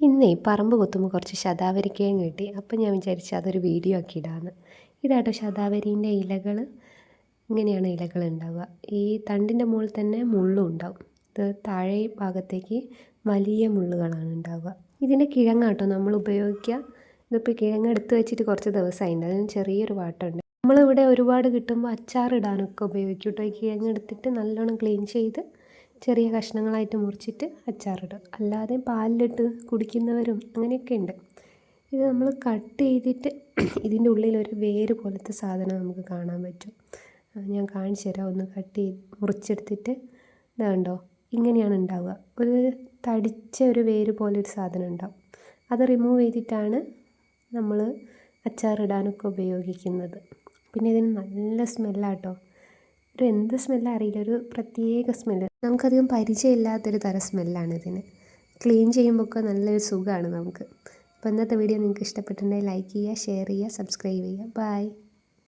ഇന്നേ പറമ്പ് കുത്തുമ്പോൾ കുറച്ച് ശതാവരിക്കയും കിട്ടി. അപ്പം ഞാൻ വിചാരിച്ചു അതൊരു വീഡിയോ ആക്കി ഇടാമെന്ന് ഇതാട്ടോ ശതാവരീന്റെ ഇലകൾ. ഇങ്ങനെയാണ് ഇലകൾ ഉണ്ടാവുക. ഈ തണ്ടിന്റെ മുകളിൽ തന്നെ മുള്ളും ഉണ്ടാവും. ഇത് താഴെ ഭാഗത്തേക്ക് വലിയ മുള്ളുകളാണ് ഉണ്ടാവുക. ഇതിന്റെ കിഴങ്ങാട്ടോ നമ്മൾ ഉപയോഗിക്കുക. ഇതിപ്പോൾ കിഴങ്ങ് എടുത്ത് വെച്ചിട്ട് കുറച്ച് ദിവസമായിട്ടുണ്ട് അതിന് ചെറിയൊരു വാട്ടമുണ്ട്. നമ്മളിവിടെ ഒരുപാട് കിട്ടുമ്പോൾ അച്ചാറിടാനൊക്കെ ഉപയോഗിക്കും കേട്ടോ. ഈ കിഴങ്ങ് എടുത്തിട്ട് നല്ലോണം ക്ലീൻ ചെയ്ത് ചെറിയ കഷ്ണങ്ങളായിട്ട് മുറിച്ചിട്ട് അച്ചാറിടും അല്ലാതെ പാലിലിട്ട് കുടിക്കുന്നവരും അങ്ങനെയൊക്കെ ഉണ്ട് ഇത് നമ്മൾ കട്ട് ചെയ്തിട്ട് ഇതിന്റെ ഒരു വേര് പോലത്തെ സാധനം നമുക്ക് കാണാൻ പറ്റും. ഞാൻ കാണിച്ചു തരാം. ഒന്ന് കട്ട് ചെയ്ത് മുറിച്ചെടുത്തിട്ട് ഇതാണ്ടോ ഇങ്ങനെയാണ് ഉണ്ടാവുക. ഒരു തടിച്ച ഒരു വേര് പോലെ ഒരു സാധനം ഉണ്ടാവും. അത് റിമൂവ് ചെയ്തിട്ടാണ് നമ്മൾ അച്ചാറിടാനൊക്കെ ഉപയോഗിക്കുന്നത്. പിന്നെ ഇതിന് നല്ല സ്മെല്ലാട്ടോ ഒരു എന്ത് സ്മെല്ലാണ് അറിയില്ല ഒരു പ്രത്യേക സ്മെല്ല്. നമുക്കധികം പരിചയമില്ലാത്തൊരു തര സ്മെല്ലാണ് ഇതിന്. ക്ലീൻ ചെയ്യുമ്പോൾ ഒക്കെ നല്ലൊരു സുഖമാണ് നമുക്ക്. അപ്പോൾ ഇന്നത്തെ വീഡിയോ നിങ്ങൾക്ക് ഇഷ്ടപ്പെട്ടിട്ടുണ്ടെങ്കിൽ ലൈക്ക് ചെയ്യുക ഷെയർ ചെയ്യുക സബ്സ്ക്രൈബ് ചെയ്യുക. ബൈ.